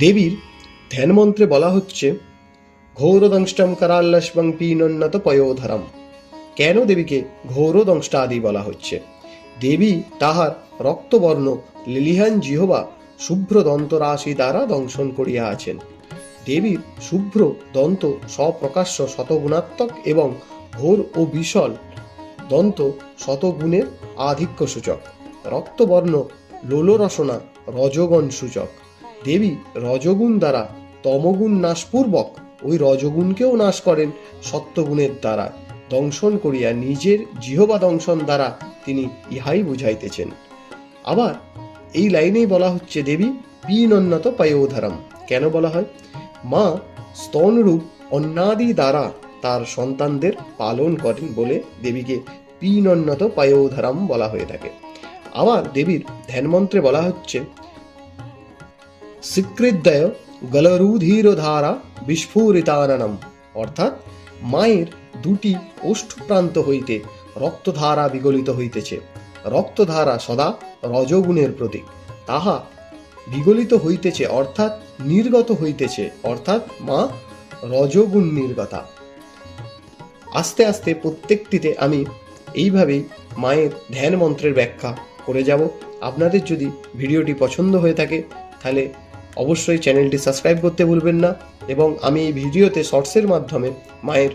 দেবীর ধ্যান মন্ত্রে বলা হচ্ছে, ঘৌরদংষ্টম করাল্লস্বং পীনন্নত পয়োধরম। কেন দেবীকে ঘৌরদংষ্টাদি বলা হচ্ছে? দেবী তাহার রক্তবর্ণ লিলিহান জিহবা শুভ্র দন্তরাশি দ্বারা দংশন করিয়া আছেন। দেবীর শুভ্র দন্ত স্বপ্রকাশ্য শতগুণাত্মক এবং ঘোর ও বিশল দন্ত শতগুণের আধিক্য সূচক। রক্তবর্ণ লোলরসনা রজগণ সূচক। দেবী রজগুণ দ্বারা তমগুণ নাশপূর্বক ওই রজগুণকেও নাশ করেন সত্যগুণের দ্বারা। দংশন করিয়া নিজের জিহবা দংশন দ্বারা তিনি ইহাই বুঝাইতেছেন। আবার এই লাইনেই বলা হচ্ছে, দেবী, পীনন্নত পায়োধারম। কেন বলা হয়? মা স্তনরূপ অন্নাদি দ্বারা তার সন্তানদের পালন করেন বলে দেবীকে পীনন্নত পায়োধারাম বলা হয়ে থাকে। আবার দেবীর ধ্যানমন্ত্রে বলা হচ্ছে স্বীকৃদ্দয় গলরুধীর ধারা বিস্ফুরিতাননম। অর্থাৎ মায়ের দুটি ওষ্ঠপ্রান্ত হইতে রক্তধারা বিগলিত হইতেছে। রক্তধারা সদা রজগুণের প্রতীক। তাহা বিগলিত হইতেছে, অর্থাৎ নির্গত হইতেছে, অর্থাৎ মা রজগুণ নির্গতা। আস্তে আস্তে প্রত্যেকটিতে আমি এইভাবেই মায়ের ধ্যান মন্ত্রের ব্যাখ্যা করে যাব। আপনাদের যদি ভিডিওটি পছন্দ হয়ে থাকে, তাহলে অবশ্যই চ্যানেলটি সাবস্ক্রাইব করতে ভুলবেন না এবং আমি এই ভিডিওতে শর্টসের মাধ্যমে মায়ের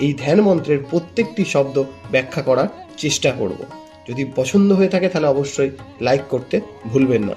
এই ধ্যান মন্ত্রের প্রত্যেকটি শব্দ ব্যাখ্যা করার চেষ্টা করব। যদি পছন্দ হয়ে থাকে তাহলে অবশ্যই লাইক করতে ভুলবেন না।